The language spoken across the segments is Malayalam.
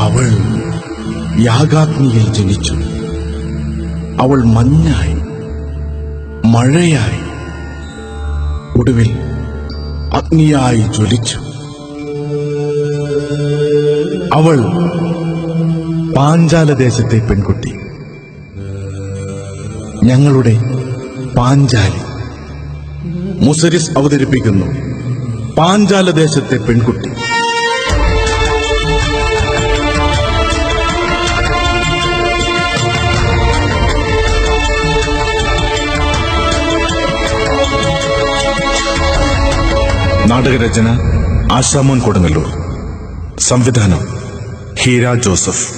അവൾ യാഗാഗ്നിയിൽ ജനിച്ചു. അവൾ മഞ്ഞായി മഴയായി ഒടുവിൽ അഗ്നിയായി ജ്വലിച്ചു. അവൾ പാഞ്ചാലദേശത്തെ പെൺകുട്ടി. ഞങ്ങളുടെ പാഞ്ചാലി. മുസരിസ് അവതരിപ്പിക്കുന്നു. പാഞ്ചാലദേശത്തെ പെൺകുട്ടി. നാടകരചന ആശാമോൻ കൊടുങ്ങല്ലൂർ. സംവിധാനം ഹീര ജോസഫ്.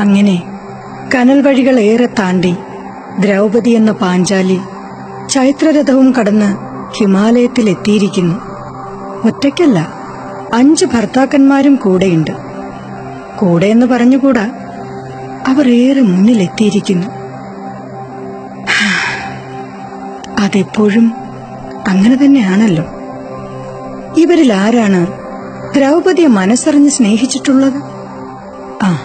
അങ്ങനെ കനൽ വഴികൾ ഏറെ താണ്ടി ദ്രൗപതി എന്ന പാഞ്ചാലി ചൈത്രരഥവും കടന്ന് ഹിമാലയത്തിലെത്തിയിരിക്കുന്നു. ഒറ്റയ്ക്കല്ല അഞ്ച് ഭർത്താക്കന്മാരും കൂടെയുണ്ട്. കൂടെ എന്ന് പറഞ്ഞുകൂടാ? അവർ ഏറെ മുന്നിലെത്തിയിരിക്കുന്നു. അതെപ്പോഴും അങ്ങനെ തന്നെയാണല്ലോ. ഇവരിൽ ആരാണ് ദ്രൗപതിയെ മനസ്സറിഞ്ഞ് സ്നേഹിച്ചിട്ടുള്ളത്? ആ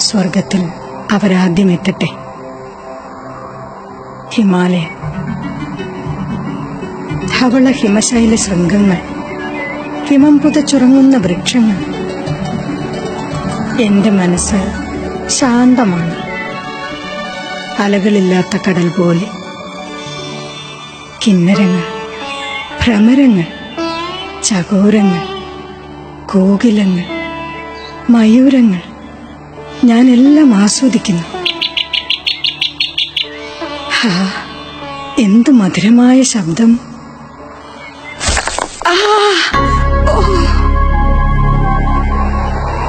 സ്വർഗത്തിൽ അവരാദ്യം എത്തട്ടെ. ഹിമാലയ. ധവള ഹിമശൈല ശൃംഗങ്ങൾ. ഹിമം പുതച്ചുറങ്ങുന്ന വൃക്ഷങ്ങൾ. എന്റെ മനസ്സ് ശാന്തമാണ്. അലകളില്ലാത്ത കടൽ പോലെ. കിന്നരങ്ങൾ ഭ്രമരങ്ങൾ ചകോരങ്ങൾ കോകിലങ്ങൾ മയൂരങ്ങൾ ഞാൻ എല്ലാം ആസ്വദിക്കുന്നു. ഹാ എന്ത് മധുരമായ ശബ്ദം.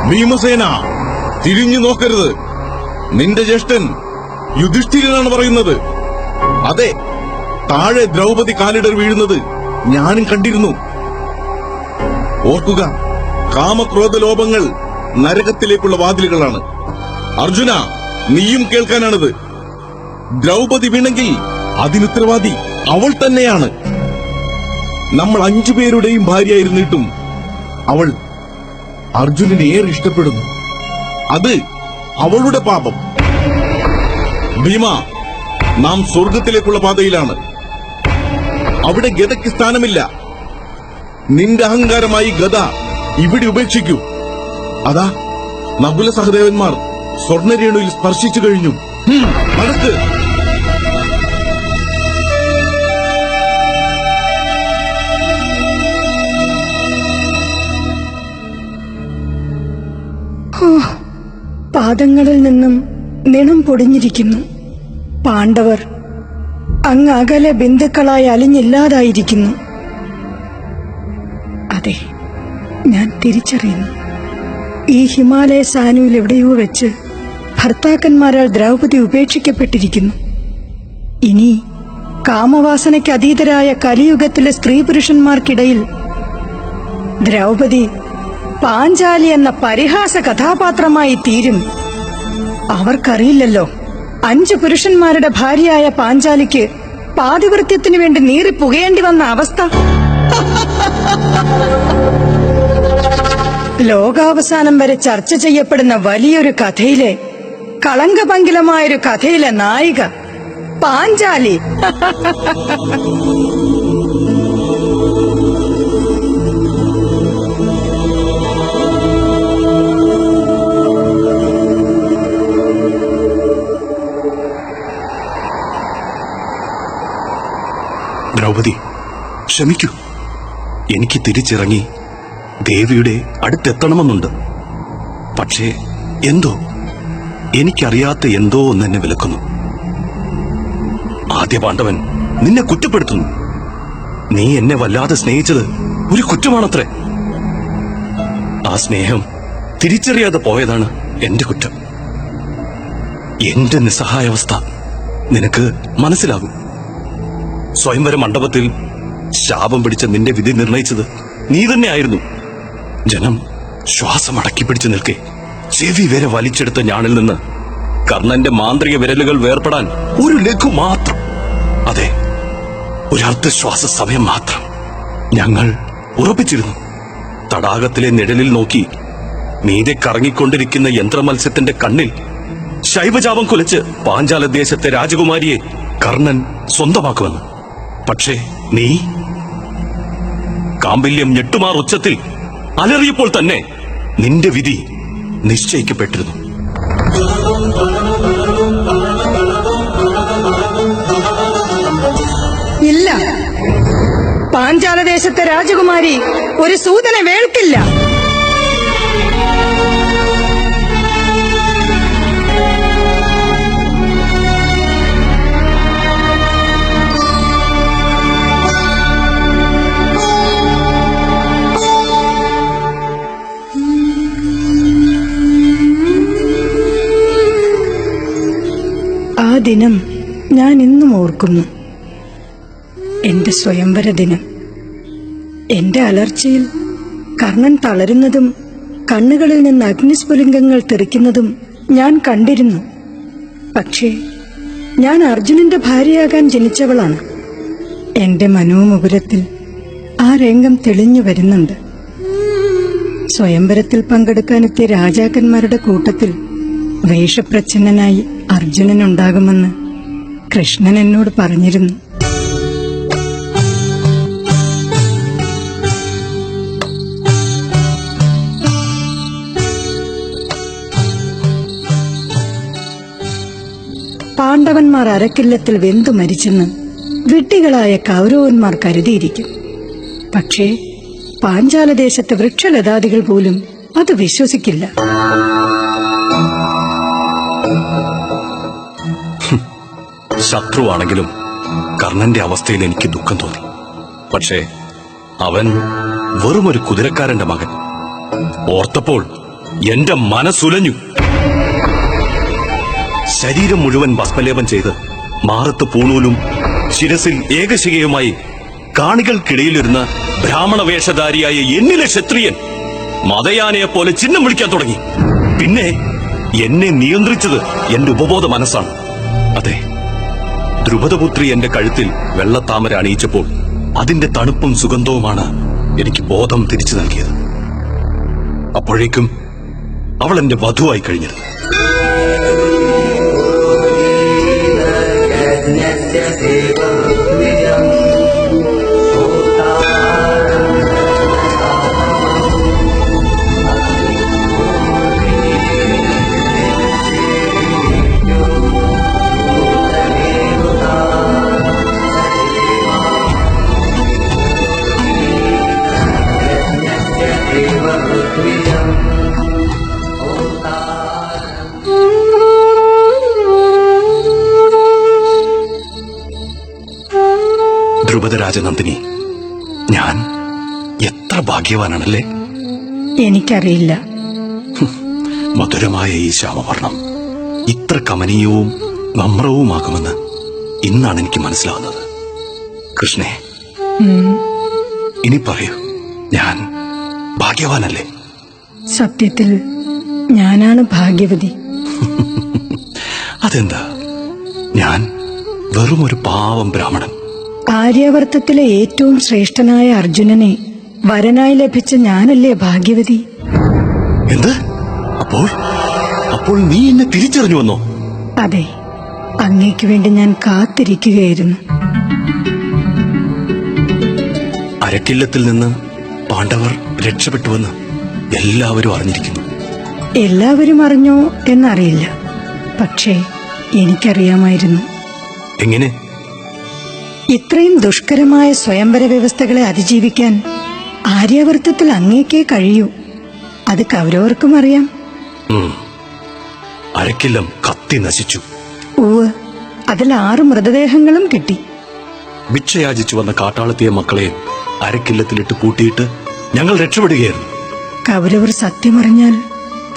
ഭീമസേന തിരിഞ്ഞു നോക്കരുത്. നിന്റെ ജ്യേഷ്ഠൻ യുധിഷ്ഠിരനാണ് പറയുന്നത്. അതെ താഴെ ദ്രൗപതി കാലിടർ വീഴുന്നത് ഞാനും കണ്ടിരുന്നു. ഓർക്കുക കാമക്രോധ ലോപങ്ങൾ നരകത്തിലേക്കുള്ള വാതിലുകളാണ്. അർജുന നീയും കേൾക്കാനാണിത്. ദ്രൗപതി വീണെങ്കിൽ അതിനുത്തരവാദി അവൾ തന്നെയാണ്. നമ്മൾ അഞ്ചു പേരുടെയും ഭാര്യയായിരുന്നിട്ടും അവൾ അർജുനനെ ഏറെ ഇഷ്ടപ്പെടുന്നു. അത് അവളുടെ പാപം. ഭീമ നാം സ്വർഗത്തിലേക്കുള്ള പാതയിലാണ്. അവിടെ ഗതയ്ക്ക് സ്ഥാനമില്ല. നിന്റെ അഹങ്കാരമായി ഗത ഇവിടെ ഉപേക്ഷിക്കൂ. അതാ നകുല സഹദേവന്മാർ സ്വർണരേണുവിൽ സ്പർശിച്ചു കഴിഞ്ഞു. നടക്ക്. പാദങ്ങളിൽ നിന്നും നിണം പൊടിഞ്ഞിരിക്കുന്നു. പാണ്ഡവർ അങ്ങ് അകലെ ബന്ധുക്കളായി അലിഞ്ഞില്ലാതായിരിക്കുന്നു. അതെ ഞാൻ തിരിച്ചറിയുന്നു. ഈ ഹിമാലയ സാനുവിൽ എവിടെയോ വെച്ച് ഭർത്താക്കന്മാരാൽ ദ്രൗപദി ഉപേക്ഷിക്കപ്പെട്ടിരിക്കുന്നു. ഇനി കാമവാസനയ്ക്ക് അതീതരായ കലിയുഗത്തിലെ സ്ത്രീ പുരുഷന്മാർക്കിടയിൽ ദ്രൗപദി പാഞ്ചാലി എന്ന പരിഹാസ കഥാപാത്രമായി തീരും. അവർക്കറിയില്ലല്ലോ അഞ്ചു പുരുഷന്മാരുടെ ഭാര്യയായ പാഞ്ചാലിക്ക് പാതിവൃത്യത്തിനു വേണ്ടി നീറി പുകയേണ്ടി വന്ന അവസ്ഥ. ലോകാവസാനം വരെ ചർച്ച ചെയ്യപ്പെടുന്ന വലിയൊരു കഥയിലെ കളങ്കപങ്കിലമായൊരു കഥയിലെ നായിക പാഞ്ചാലി. ദ്രൗപദി ക്ഷമിക്കൂ. എനിക്ക് തിരിച്ചിറങ്ങി ദേവിയുടെ അടുത്തെത്തണമെന്നുണ്ട്. പക്ഷേ എന്തോ? എനിക്കറിയാത്ത എന്തോ ഒന്ന് എന്നെ വിലക്കുന്നു. ആദ്യ പാണ്ഡവൻ നിന്നെ കുറ്റപ്പെടുത്തുന്നു. നീ എന്നെ വല്ലാതെ സ്നേഹിച്ചത് ഒരു കുറ്റമാണത്രേ. ആ സ്നേഹം തിരിച്ചറിയാതെ പോയതാണ് എന്റെ കുറ്റം. എന്റെ നിസ്സഹായാവസ്ഥ നിനക്ക് മനസ്സിലാകും. സ്വയംവര മണ്ഡപത്തിൽ ശാപം പിടിച്ച നിന്റെ വിധി നിർണയിച്ചത് നീ തന്നെയായിരുന്നു. ജനം ശ്വാസം അടക്കി പിടിച്ചു നിൽക്കെ. ചെവി വരെ വലിച്ചെടുത്ത ഞാണിൽ നിന്ന് കർണന്റെ മാന്ത്രിക വിരലുകൾ വേർപെടാൻ ഒരു ലഘു മാത്രം. അതെ ഒരു അർദ്ധശ്വാസ സമയം മാത്രം ഞങ്ങൾ ഉറപ്പിച്ചിരുന്നു. തടാകത്തിലെ നിഴലിൽ നോക്കി മീതെ കറങ്ങിക്കൊണ്ടിരിക്കുന്ന യന്ത്രമത്സ്യത്തിന്റെ കണ്ണിൽ ശൈവജാപം കുലച്ച് പാഞ്ചാല ദേശത്തെ രാജകുമാരിയെ കർണൻ സ്വന്തമാക്കുമെന്ന്. പക്ഷേ നീ? കാമ്പല്യം ഞെട്ടുമാർ ഉച്ചത്തിൽ അലറിയപ്പോൾ തന്നെ നിന്റെ വിധി നിശ്ചയിക്കപ്പെട്ടിരുന്നു. ഇല്ല. പാഞ്ചാലദേശത്തെ രാജകുമാരി ഒരു സൂതനെ വേൾക്കില്ല. ദിനം ഞാൻ ഇന്നും ഓർക്കുന്നു. എന്റെ സ്വയംവര ദിനം. എന്റെ അലർച്ചയിൽ കർണൻ തളരുന്നതും കണ്ണുകളിൽ നിന്ന് അഗ്നിസ്ഫുലിംഗങ്ങൾ തെറിക്കുന്നതും ഞാൻ കണ്ടിരുന്നു. പക്ഷേ ഞാൻ അർജുനന്റെ ഭാര്യയാകാൻ ജനിച്ചവളാണ്. എന്റെ മനോമുകുരത്തിൽ ആ രംഗം തെളിഞ്ഞു വരുന്നുണ്ട്. സ്വയംവരത്തിൽ പങ്കെടുക്കാനെത്തിയ രാജാക്കന്മാരുടെ കൂട്ടത്തിൽ വേഷപ്രച്ഛന്നനായി അർജുനനുണ്ടാകുമെന്ന് കൃഷ്ണൻ എന്നോട് പറഞ്ഞിരുന്നു. പാണ്ഡവന്മാർ അരക്കില്ലത്തിൽ വെന്തു മരിച്ചെന്ന് വിട്ടികളായ കൗരവന്മാർ കരുതിയിരിക്കും. പക്ഷേ പാഞ്ചാലദേശത്തെ വൃക്ഷലതാദികൾ പോലും അത് വിശ്വസിക്കില്ല. ശത്രുവാണെങ്കിലും കർണന്റെ അവസ്ഥയിൽ എനിക്ക് ദുഃഖം തോന്നി. പക്ഷേ അവൻ വെറും ഒരു കുതിരക്കാരന്റെ മകൻ. ഓർത്തപ്പോൾ എന്റെ മനസ്സുലഞ്ഞു. ശരീരം മുഴുവൻ ഭസ്മലേപം ചെയ്ത് മാറത്ത് പൂണൂലും ശിരസിൽ ഏകശികയുമായി കാണികൾക്കിടയിലിരുന്ന ബ്രാഹ്മണ വേഷധാരിയായ എന്നിലെ ക്ഷത്രിയൻ മതയാനയെ പോലെ ചിഹ്നം വിളിക്കാൻ തുടങ്ങി. പിന്നെ എന്നെ നിയന്ത്രിച്ചത് എന്റെ ഉപബോധ മനസ്സാണ്. അതെ ദ്രുപദപുത്രി എന്റെ കഴുത്തിൽ വെള്ളത്താമര അണിയിച്ചപ്പോൾ അതിന്റെ തണുപ്പും സുഗന്ധവുമാണ് എനിക്ക് ബോധം തിരിച്ചു നൽകിയത്. അപ്പോഴേക്കും അവൾ എന്റെ വധുവായി കഴിഞ്ഞിരുന്നു. ധ്രുപദ എത്ര ഭാഗ്യവാനാണല്ലേ? എനിക്കറിയില്ല. മധുരമായ ഈ ശ്യാമവർണം ഇത്ര കമനീയവും നമ്രവുമാകുമെന്ന് ഇന്നാണ് എനിക്ക് മനസ്സിലാവുന്നത്. കൃഷ്ണേ ഇനി പറയൂ ഞാൻ ഭാഗ്യവാനല്ലേ? സത്യത്തിൽ ഞാനാണ് ഭാഗ്യവതി. അതെന്താ? ഞാൻ വെറും ഒരു പാവം ബ്രാഹ്മണൻ. ആര്യാവർത്തത്തിലെ ഏറ്റവും ശ്രേഷ്ഠനായ അർജുനനെ വരനായി ലഭിച്ച ഞാനല്ലേ ഭാഗ്യവതി? എന്ത്? അപ്പോൾ അപ്പോൾ നീ എന്നെ തിരിച്ചറിഞ്ഞു വന്നോ? അതെ അങ്ങേക്ക് വേണ്ടി ഞാൻ കാത്തിരിക്കുകയായിരുന്നു. അരക്കില്ലത്തിൽ നിന്ന് പാണ്ഡവർ രക്ഷപ്പെട്ടുവെന്ന് എല്ലാവരും അറിഞ്ഞിരിക്കുന്നു. എല്ലാവരും അറിഞ്ഞോ എന്നറിയില്ല. പക്ഷേ എനിക്കറിയാമായിരുന്നു. എങ്ങനെ? ഇത്രയും ദുഷ്കരമായ സ്വയംവര വ്യവസ്ഥകളെ അതിജീവിക്കാൻ ആര്യാവർത്തത്തിൽ അങ്ങേക്കേ കഴിയൂ. അത് കൗരവർക്കും അറിയാം. അരക്കില്ലം കത്തി നശിച്ചു. ഓവ് അതിൽ ആറ് മൃതദേഹങ്ങളും കിട്ടി. ഭിക്ഷയാചിച്ചു വന്ന കാട്ടാളത്തിയ മക്കളെ അരക്കില്ലത്തിലിട്ട് കൂട്ടിയിട്ട് ഞങ്ങൾ രക്ഷപ്പെടുകയായിരുന്നു. കൗരവർ സത്യമറിഞ്ഞാൽ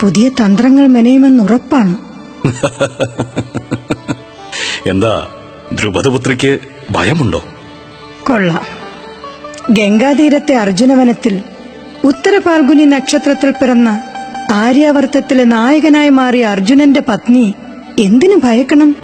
പുതിയ തന്ത്രങ്ങൾ മെനയുമെന്ന് ഉറപ്പാണ്. എന്താ ധ്രുപദപുത്രിക്ക് ഭയമുണ്ടോ? കൊള്ളാം. ഗംഗാതീരത്തെ അർജുനവനത്തിൽ ഉത്തരപാൽഗുനി നക്ഷത്രത്തിൽ പിറന്ന ആര്യാവർത്തത്തിലെ നായകനായി മാറിയ അർജുനന്റെ പത്നി എന്തിനു ഭയക്കണം?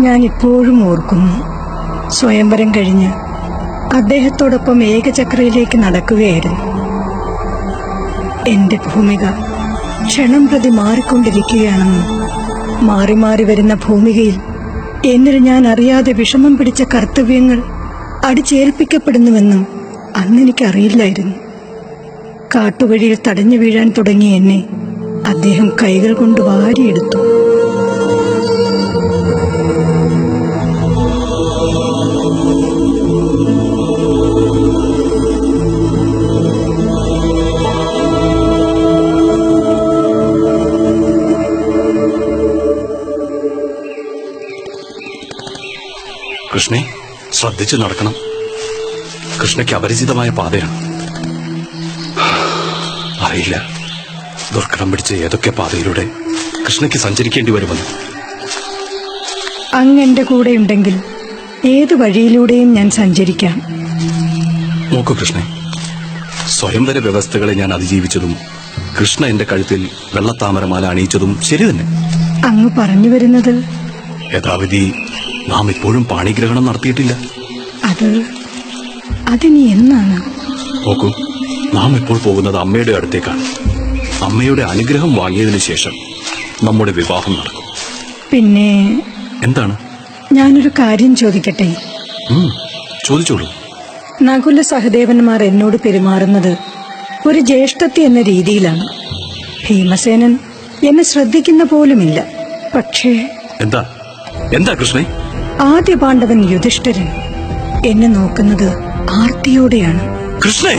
ഞാൻ ഇപ്പോഴും ഓർക്കുന്നു. സ്വയംവരം കഴിഞ്ഞ് അദ്ദേഹത്തോടൊപ്പം ഏകചക്രയിലേക്ക് നടക്കുകയായിരുന്നു. എന്റെ ഭൂമിക ക്ഷണം പ്രതി മാറിക്കൊണ്ടിരിക്കുകയാണെന്നും മാറി മാറി വരുന്ന ഭൂമികയിൽ എന്നിൽ ഞാൻ അറിയാതെ വിഷമം പിടിച്ച കർത്തവ്യങ്ങൾ അടിച്ചേൽപ്പിക്കപ്പെടുന്നുവെന്നും അന്നെനിക്കറിയില്ലായിരുന്നു കാട്ടുവഴിയിൽ തടഞ്ഞു വീഴാൻ തുടങ്ങി എന്നെ അദ്ദേഹം കൈകൾ കൊണ്ട് വാരിയെടുത്തു. കൃഷ്ണെ ശ്രദ്ധിച്ചു നടക്കണം. കൃഷ്ണയ്ക്ക് അപരിചിതമായ പാതയാണ്. അറിയില്ല. ദുർഘടം പിടിച്ച ഏതൊക്കെ പാതയിലൂടെ കൃഷ്ണയ്ക്ക് സഞ്ചരിക്കേണ്ടി വരുമെന്ന്. അങ്ങ് എന്റെ കൂടെ ഉണ്ടെങ്കിൽ ഏത് വഴിയിലൂടെയും ഞാൻ സഞ്ചരിക്കാം. നോക്കൂ കൃഷ്ണെ സ്വയംവര വ്യവസ്ഥകളെ ഞാൻ അതിജീവിച്ചതും കൃഷ്ണ എന്റെ കഴുത്തിൽ വെള്ളത്താമരമാല അണിയിച്ചതും ശരി തന്നെ. അങ്ങ് പറഞ്ഞു വരുന്നത്? യഥാവിധി നാം ഇപ്പോഴും പാണിഗ്രഹണം നടത്തിയിട്ടില്ല. അത് അതിനി എന്നാണ്? നോക്കൂ നാം ഇപ്പോൾ പോകുന്നത് അമ്മയുടെ അടുത്തേക്കാണ്. അമ്മയുടെ അനുഗ്രഹം വാങ്ങിയതിനു ശേഷം നമ്മുടെ വിവാഹം നടക്കും. പിന്നെ എന്താണ്? ഞാനൊരു കാര്യം ചോദിക്കട്ടെ? ചോദിച്ചോളൂ. നകുല സഹദേവന്മാർ എന്നോട് പെരുമാറുന്നത് ഒരു ജ്യേഷ്ഠത്തി എന്ന രീതിയിലാണ്. ഭീമസേനൻ എന്നെ ശ്രദ്ധിക്കുന്ന പോലുമില്ല. പക്ഷേ എന്താ? എന്താ കൃഷ്ണേ? ആദ്യ പാണ്ഡവൻ യുധിഷ്ഠിരൻ എന്നെ നോക്കുന്നത് ആർത്തിയോടെയാണ്. കൃഷ്ണേ!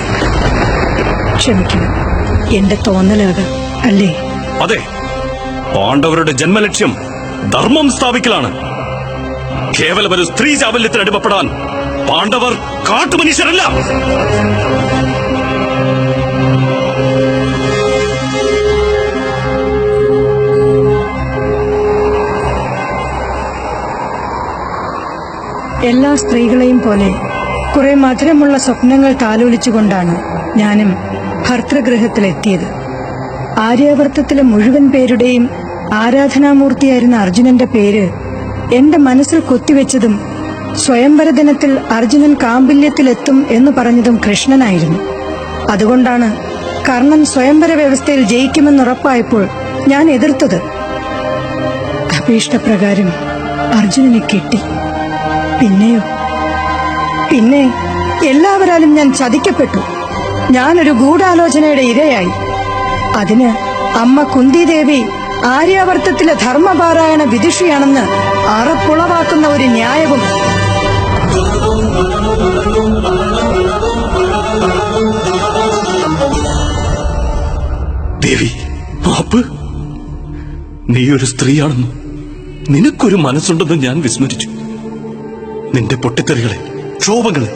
ക്ഷമിക്കണം എന്റെ തോന്നലാകാം അല്ലേ? അതെ പാണ്ഡവരുടെ ജന്മലക്ഷ്യം ധർമ്മം സ്ഥാപിക്കലാണ്. കേവലം ഒരു സ്ത്രീ ചാബല്യത്തിന് അടിമപ്പെടാൻ പാണ്ഡവർ കാട്ടുമനുഷ്യരല്ല എല്ലാ സ്ത്രീകളെയും പോലെ കുറെ മധുരമുള്ള സ്വപ്നങ്ങൾ താലോലിച്ചുകൊണ്ടാണ് ഞാനും ഭർത്തൃഗൃഹത്തിലെത്തിയത്. ആര്യാവർത്തത്തിലെ മുഴുവൻ പേരുടെയും ആരാധനാമൂർത്തിയായിരുന്ന അർജുനന്റെ പേര് എന്റെ മനസ്സിൽ കൊത്തിവെച്ചതും സ്വയംവര ദിനത്തിൽ അർജുനൻ കാമ്പില്യത്തിലെത്തും എന്ന് പറഞ്ഞതും കൃഷ്ണനായിരുന്നു. അതുകൊണ്ടാണ് കർണൻ സ്വയംവര വ്യവസ്ഥയിൽ ജയിക്കുമെന്നുറപ്പായപ്പോൾ ഞാൻ എതിർത്തത്. അഭീഷ്ടപ്രകാരം അർജുനനെ കിട്ടി. പിന്നെയോ? പിന്നെ എല്ലാവരാലും ഞാൻ ചതിക്കപ്പെട്ടു. ഞാനൊരു ഗൂഢാലോചനയുടെ ഇരയായി. അതിന് അമ്മ കുന്തിദേവി ആര്യാവർത്തത്തിലെ ധർമ്മപാരായണ വിദുഷിയാണെന്ന് അറപ്പുളവാക്കുന്ന ഒരു ന്യായവും ദേവി നീ ഒരു സ്ത്രീയാണെന്നും നിനക്കൊരു മനസ്സുണ്ടെന്ന് ഞാൻ വിസ്മരിച്ചു. നിന്റെ പൊട്ടിത്തെറികളെ ക്ഷോഭങ്ങളെ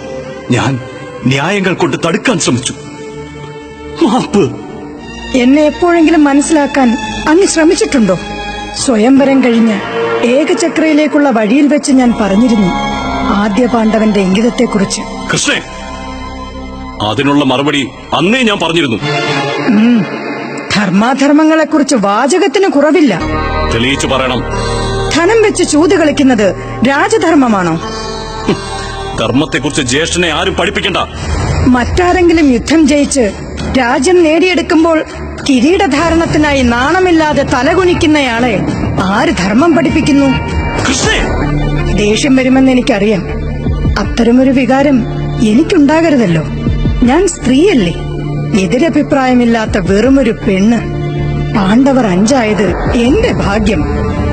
ഞാൻ ന്യായങ്ങൾ കൊണ്ട് തടുക്കാൻ ശ്രമിച്ചു. മാപ്പ്. എന്നെ എപ്പോഴെങ്കിലും മനസ്സിലാക്കാൻ അങ്ങ് ശ്രമിച്ചിട്ടുണ്ടോ? സ്വയംവരം കഴിഞ്ഞ് ഏകചക്രയിലേക്കുള്ള വഴിയിൽ വെച്ച് ഞാൻ പറഞ്ഞിരുന്നു ആദ്യ പാണ്ഡവന്റെ ഇംഗിതത്തെക്കുറിച്ച്. കൃഷ്ണേ അതിനുള്ള മറുപടി അന്നേ ഞാൻ പറഞ്ഞിരുന്നു. ധർമാധർമ്മങ്ങളെക്കുറിച്ച് വാചകത്തിന് കുറവില്ല. തെളിയിച്ചു പറയണം. ധനം വെച്ച് ചൂത് കളിക്കുന്നത് രാജധർമ്മമാണോ? ധർമ്മത്തെക്കുറിച്ച് ജ്യേഷ്ഠനെ ആരും പഠിപ്പിക്കണ്ട. മറ്റാരെങ്കിലും യുദ്ധം ജയിച്ച് രാജ്യം നേടിയെടുക്കുമ്പോൾ കിരീടധാരണത്തിനായി നാണമില്ലാതെ തലകുനിക്കുന്നയാളെ ആര് ധർമ്മം പഠിപ്പിക്കുന്നു? ദേഷ്യം വരുമെന്ന് എനിക്കറിയാം. അത്തരമൊരു വികാരം എനിക്കുണ്ടാകരുതല്ലോ. ഞാൻ സ്ത്രീയല്ലേ. എതിരഭിപ്രായമില്ലാത്ത വെറുമൊരു പെണ്ണ്. പാണ്ഡവർ അഞ്ചായത് എന്റെ ഭാഗ്യം.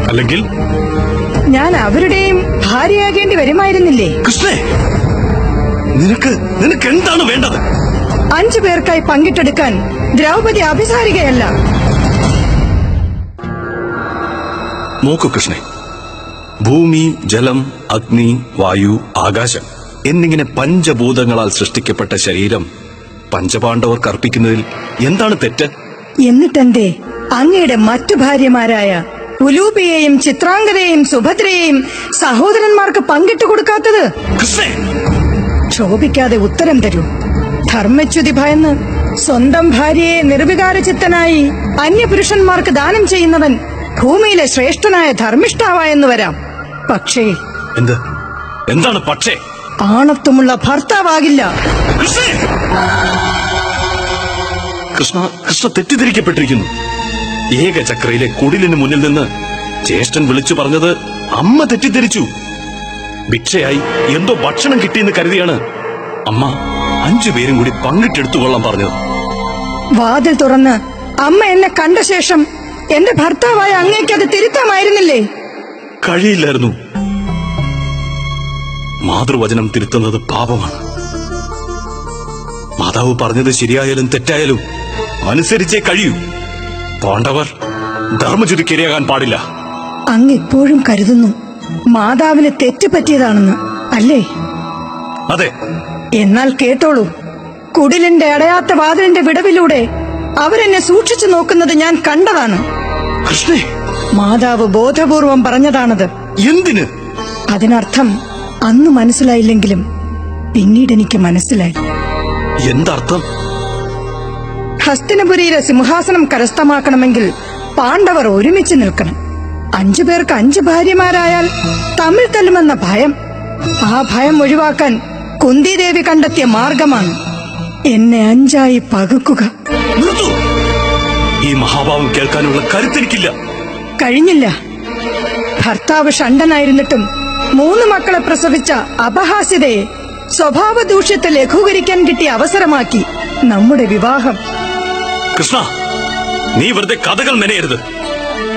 അല്ലെങ്കിൽ ഞാൻ അവരുടെയും ഭാര്യയാകേണ്ടി വരുമായിരുന്നില്ലേ? കൃഷ്ണേ നിനക്ക് നിനക്ക് എന്താണ് വേണ്ടത്? അഞ്ചു പേർക്കായി പങ്കിട്ടെടുക്കാൻ ദ്രൗപദി അഭിസാരികയല്ല. നോക്കൂ കൃഷ്ണേ ഭൂമി ജലം അഗ്നി വായു ആകാശം എന്നിങ്ങനെ പഞ്ചഭൂതങ്ങളാൽ സൃഷ്ടിക്കപ്പെട്ട ശരീരം പഞ്ചപാണ്ഡവർക്ക് അർപ്പിക്കുന്നതിൽ എന്താണ് തെറ്റ്? എന്നിട്ടെന്തേ അങ്ങയുടെ മറ്റു ഭാര്യമാരായ ഉലൂപിയെയും ചിത്രാംഗതയെയും സുഭദ്രയെയും സഹോദരന്മാർക്ക് പങ്കിട്ടു കൊടുക്കാത്തത്? ക്ഷോഭിക്കാതെ ഉത്തരം തരൂ. ധർമ്മച്യുതി ഭയന്ന് സ്വന്തം ഭാര്യയെ നിർവികാരചിത്തനായി അന്യപുരുഷന്മാർക്ക് ദാനം ചെയ്യുന്നവൻ ഭൂമിയിലെ ശ്രേഷ്ഠനായ ധർമ്മിഷ്ഠാവായെന്ന് വരാം. പക്ഷേ എന്ത്? എന്താണ് പക്ഷേ? ആണത്വമുള്ള ഭർത്താവാകില്ല. കൃഷ്ണ കൃഷ്ണ തെറ്റിദ്ധരിക്കപ്പെട്ടിരിക്കുന്നു. ഏകചക്രയിലെ കുടിലിന് മുന്നിൽ നിന്ന് ജ്യേഷ്ഠൻ വിളിച്ചു പറഞ്ഞത് അമ്മ തെറ്റിദ്ധരിച്ചു. ഭിക്ഷയായി എന്തോ ഭക്ഷണം കിട്ടിയെന്ന് കരുതിയാണ് അമ്മ അഞ്ചു പേരും കൂടി പങ്കിട്ടെടുത്തു കൊള്ളാൻ പറഞ്ഞത്. വാതിൽ തുറന്ന് അമ്മ എന്നെ കണ്ട ശേഷം എന്റെ ഭർത്താവായ അങ്ങേക്ക് അത് തിരുത്താമായിരുന്നില്ലേ? കഴിയില്ലായിരുന്നു. മാതൃവചനം തിരുത്തുന്നത് പാപമാണ്. മാതാവ് പറഞ്ഞത് ശരിയായാലും തെറ്റായാലും അനുസരിച്ചേ കഴിയൂ. പാണ്ഡവർ ധർമ്മചുതിക്കിരയാകാൻ പാടില്ല. അങ്ങ് ഇപ്പോഴും കരുതുന്നു. മാതാവിന് തെറ്റ് പറ്റിയതാണെന്ന് അല്ലേ? അതെ. എന്നാൽ കേട്ടോളൂ. കുടിലിന്റെ അടയാത്ത വാതിലിന്റെ വിടവിലൂടെ അവരെന്നെ സൂക്ഷിച്ചു നോക്കുന്നത് ഞാൻ കണ്ടതാണ്. കൃഷ്ണേ. മാതാവ് ബോധപൂർവം പറഞ്ഞതാണത്. എന്തിന്? അതിനർത്ഥം അന്ന് മനസ്സിലായില്ലെങ്കിലും പിന്നീട് എനിക്ക് മനസ്സിലായി. എന്തർത്ഥം? ഹസ്തിനപുരിയിലെ സിംഹാസനം കരസ്ഥമാക്കണമെങ്കിൽ പാണ്ഡവർ ഒരുമിച്ച് നിൽക്കണം. അഞ്ചു പേർക്ക് അഞ്ചു ഭാര്യമാരായാൽ തമ്മിൽ തല്ലുമെന്ന ഭയം ആ ഭയം ഒഴിവാക്കാൻ കുന്തിദേവി കണ്ടെത്തിയ മാർഗമാണ് എന്നെ അഞ്ചായി പകുക്കുക. ഈ മഹാഭാവം കേൾക്കാനുള്ള കരുത്തിരിക്കില്ല കഴിഞ്ഞില്ല. ഭർത്താവ് ഷണ്ടനായിരുന്നിട്ടും മൂന്ന് മക്കളെ പ്രസവിച്ച അപഹാസ്യതയെ സ്വഭാവ ദൂഷ്യത്തെ ലഘൂകരിക്കാൻ കിട്ടിയ അവസരമാക്കി നമ്മുടെ വിവാഹം കൃഷ്ണ നീ വെറുതെ കഥകൾ മെനയരുത്.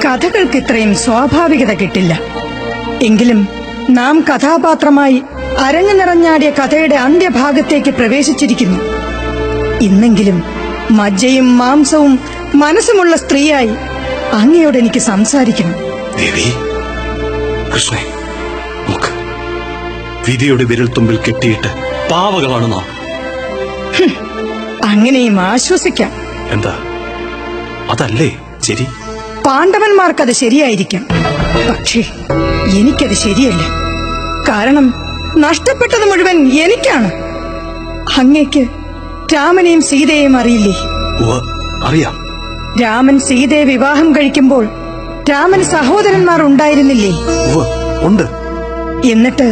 കഥകൾക്ക് ഇത്രയും സ്വാഭാവികത കിട്ടില്ല. എങ്കിലും നാം കഥാപാത്രമായി അരങ്ങു നിറഞ്ഞാടിയ കഥയുടെ അന്ത്യഭാഗത്തേക്ക് പ്രവേശിച്ചിരിക്കുന്നു. ഇന്നെങ്കിലും മജ്ജയും മാംസവും മനസ്സുമുള്ള സ്ത്രീയായി അങ്ങയോട് എനിക്ക് സംസാരിക്കണം. ദേവി കൃഷ്ണേ നോക്ക്. വിധിയുടെ വിരൽ തുമ്പിൽ കെട്ടിയിട്ട് പാവകളാണ് നാം. അങ്ങനെയും ആശ്വസിക്കാം. എന്താ? അതല്ലേ ശരി? പാണ്ഡവന്മാർക്കത് ശരിയായിരിക്കാം. പക്ഷേ എനിക്കത് ശരിയല്ല. കാരണം നഷ്ടപ്പെട്ടത് മുഴുവൻ എനിക്കാണ്. അങ്ങേക്ക് രാമനെയും സീതയെയും അറിയില്ലേ? അറിയാം. രാമൻ സീതയെ വിവാഹം കഴിക്കുമ്പോൾ രാമൻ സഹോദരന്മാർ ഉണ്ടായിരുന്നില്ലേ? ഉണ്ട്. എന്നിട്ട്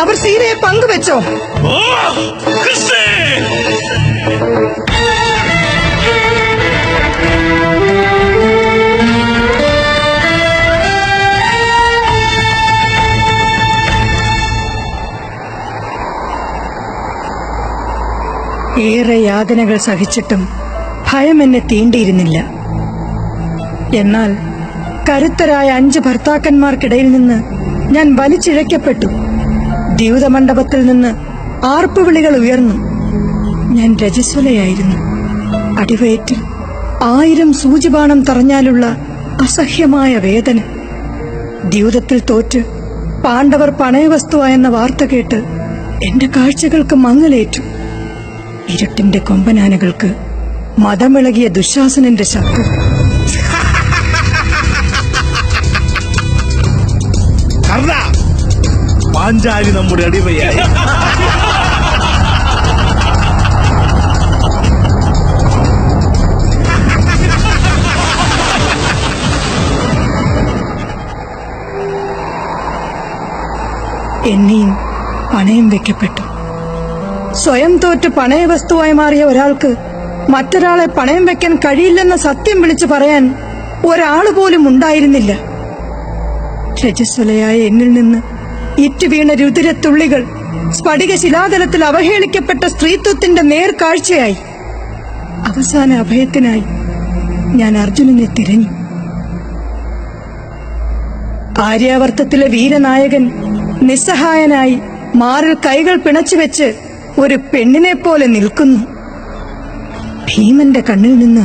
അവർ സീതയെ പങ്കുവെച്ചോ? ഏറെ യാതനകൾ സഹിച്ചിട്ടും ഭയം എന്നെ തീണ്ടിയിരുന്നില്ല. എന്നാൽ കരുത്തരായ അഞ്ച് ഭർത്താക്കന്മാർക്കിടയിൽ നിന്ന് ഞാൻ വലിച്ചിഴയ്ക്കപ്പെട്ടു. ദ്യൂതമണ്ഡപത്തിൽ നിന്ന് ആർപ്പുവിളികൾ ഉയർന്നു. ഞാൻ രജസ്വലയായിരുന്നു. അടിവയറ്റിൽ ആയിരം സൂചിബാണം തറഞ്ഞാലുള്ള അസഹ്യമായ വേദന. ദ്യൂതത്തിൽ തോറ്റ് പാണ്ഡവർ പണയവസ്തുവായെന്ന വാർത്ത കേട്ട് എന്റെ കാഴ്ചകൾക്ക് മങ്ങലേറ്റു. ഇരുട്ടിന്റെ കൊമ്പനാനകൾക്ക് മതമിളകിയ ദുശാസനന്റെ ശബ്ദം പാഞ്ചാലി നമ്മുടെ അടിമയായി. എന്നെയും പണയം വെക്കപ്പെട്ടു. സ്വയം തോറ്റ് പണയവസ്തുവായി മാറിയ ഒരാൾക്ക് മറ്റൊരാളെ പണയം വെക്കാൻ കഴിയില്ലെന്ന സത്യം വിളിച്ചു പറയാൻ ഒരാൾ പോലും ഉണ്ടായിരുന്നില്ല. രജസ്വലയായ എന്നിൽ നിന്ന് ഇറ്റുവീണ രുതിരത്തുള്ളികൾ സ്ഫടിക ശിലാതലത്തിൽ അവഹേളിക്കപ്പെട്ട സ്ത്രീത്വത്തിന്റെ നേർക്കാഴ്ചയായി. അവസാന അഭയത്തിനായി ഞാൻ അർജുനനെ തിരഞ്ഞു. ആര്യാവർത്തത്തിലെ വീരനായകൻ നിസ്സഹായനായി മാറിൽ കൈകൾ പിണച്ചുവെച്ച് ഒരു പെണ്ണിനെ പോലെ നിൽക്കുന്നു. ഭീമന്റെ കണ്ണിൽ നിന്ന്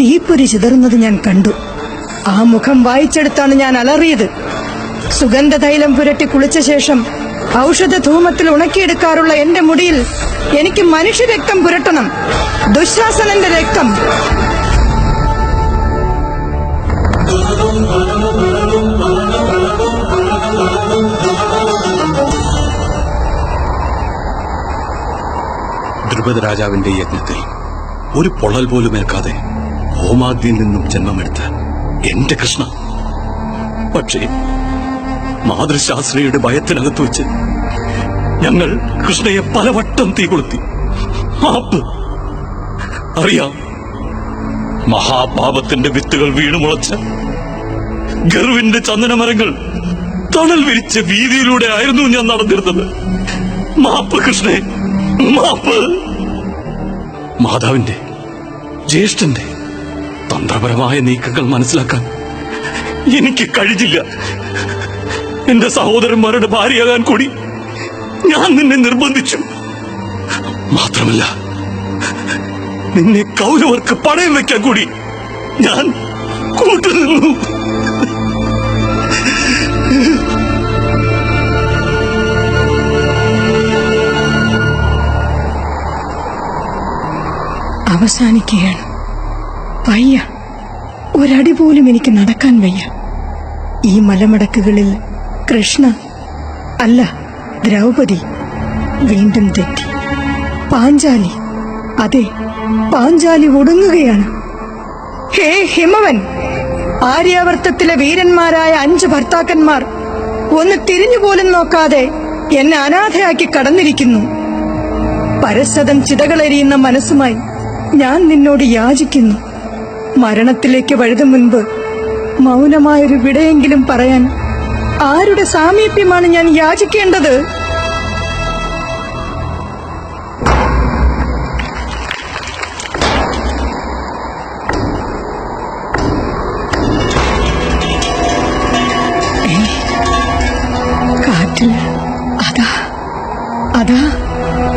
തീപ്പൊരി ചിതറുന്നത് ഞാൻ കണ്ടു. ആ മുഖം വായിച്ചെടുത്താണ് ഞാൻ അലറിയത്. സുഗന്ധതൈലം പുരട്ടി കുളിച്ച ശേഷം ഔഷധ ധൂമത്തിൽ ഉണക്കിയെടുക്കാറുള്ള എന്റെ മുടിയിൽ എനിക്ക് മനുഷ്യരക്തം പുരട്ടണം. ദുശാസനന്റെ രക്തം. ദ്രുപദ രാജാവിന്റെ യജ്ഞത്തിൽ ഒരു പൊള്ളൽ പോലും ഏൽക്കാതെ ഹോമാഗ്നിയിൽ നിന്നും ജന്മമെടുത്ത എന്റെ കൃഷ്ണ. പക്ഷേ മാതൃശാസ്ത്രിയുടെ ഭയത്തിനകത്ത് വെച്ച് ഞങ്ങൾ കൃഷ്ണയെ പലവട്ടം തീ കൊളുത്തി. മാപ്പ് അറിയാം മഹാപാപത്തിന്റെ വിത്തുകൾ വീണു മുളച്ച ഗർവിന്റെ ചന്ദനമരങ്ങൾ തണൽ വിരിച്ച വീതിയിലൂടെ ആയിരുന്നു ഞാൻ നടന്നിരുന്നത്. മാപ്പ് കൃഷ്ണേ മാപ്പ്! മാതാവിന്റെ ജ്യേഷ്ഠന്റെ തന്ത്രപരമായ നീക്കങ്ങൾ മനസ്സിലാക്കാൻ എനിക്ക് കഴിഞ്ഞില്ല. എന്റെ സഹോദരന്മാരുടെ ഭാര്യയാകാൻ കൂടി ഞാൻ നിന്നെ നിർബന്ധിച്ചു. മാത്രമല്ല നിന്നെ കൗരവർക്ക് പണയം വെക്കാൻ കൂടി ഞാൻ കൂട്ടുനിന്നു അവസാനിക്കുകയാണ്. വയ്യ. ഒരടി പോലും എനിക്ക് നടക്കാൻ വയ്യ. ഈ മലമടക്കുകളിൽ കൃഷ്ണ അല്ല ദ്രൗപദി വീണ്ടും തെറ്റി. പാഞ്ചാലി. അതെ പാഞ്ചാലി ഒടുങ്ങുകയാണ്. ഹേ ഹിമവൻ! ആര്യാവർത്തത്തിലെ വീരന്മാരായ അഞ്ച് ഭർത്താക്കന്മാർ ഒന്ന് തിരിഞ്ഞു പോലും നോക്കാതെ എന്നെ അനാഥയാക്കി കടന്നിരിക്കുന്നു. പരസ്പരം ചിതകളെരിയുന്ന മനസ്സുമായി ഞാൻ നിന്നോട് യാചിക്കുന്നു. മരണത്തിലേക്ക് വഴുതും മുൻപ് മൗനമായൊരു വിടയെങ്കിലും പറയാൻ ആരുടെ സാമീപ്യമാണ് ഞാൻ യാചിക്കേണ്ടത്? കാറ്റിൽ. അതാ അതാ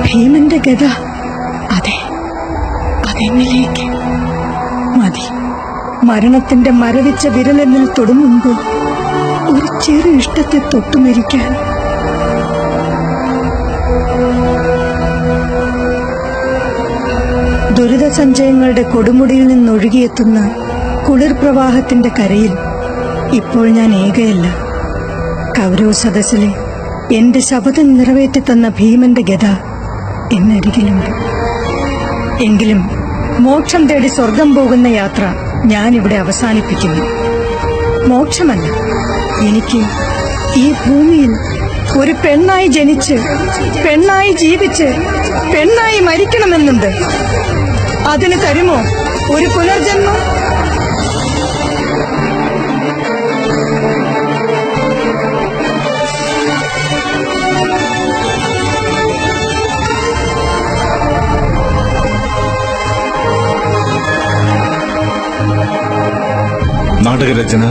ഭീമന്റെ ഗത അതെന്നിലേക്ക് മതി. മരണത്തിന്റെ മരവിച്ച വിരലെന്നിൽ തൊടും മുമ്പ് ഒരു ചെറു ഇഷ്ടത്തെ തൊട്ടുമരിക്കാൻ ദുരിതസഞ്ചയങ്ങളുടെ കൊടുമുടിയിൽ നിന്നൊഴുകിയെത്തുന്ന കുളിർ പ്രവാഹത്തിന്റെ കരയിൽ ഇപ്പോൾ ഞാൻ ഏകയല്ല. കൗരവ സദസ്സിലെ എന്റെ ശപഥം നിറവേറ്റി തന്ന ഭീമന്റെ ഗത എന്നരികിലുണ്ട്. എങ്കിലും മോക്ഷം തേടി സ്വർഗം പോകുന്ന യാത്ര ഞാനിവിടെ അവസാനിപ്പിക്കുന്നു. മോക്ഷമല്ല. എനിക്ക് ഈ ഭൂമിയിൽ ഒരു പെണ്ണായി ജനിച്ച് പെണ്ണായി ജീവിച്ച് പെണ്ണായി മരിക്കണമെന്നുണ്ട്. അതിന് തരുമോ ഒരു പുനർജന്മം? നാടകരചന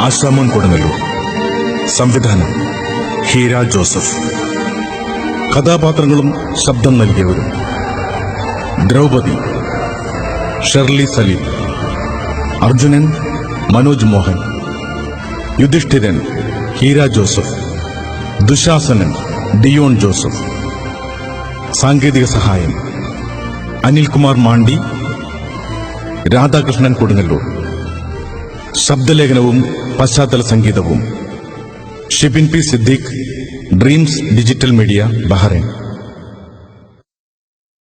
ആശാമോൻ കൊടുങ്ങല്ലൂർ. സംവിധാനം ഹീര ജോസഫ്. കഥാപാത്രങ്ങളും ശബ്ദം നൽകിയവരും Draupadi Shirley Saleem Arjunan Manoj Mohan Yudhishthiran Heera Joseph Dushasanan Dion Joseph സാങ്കേതിക സഹായം അനിൽകുമാർ മാണ്ടി രാധാകൃഷ്ണൻ കൊടുങ്ങല്ലൂർ. ശബ്ദലേഖനവും പശ്ചാത്തല സംഗീതവും. Shibin P Siddique dreams digital media Bahrain.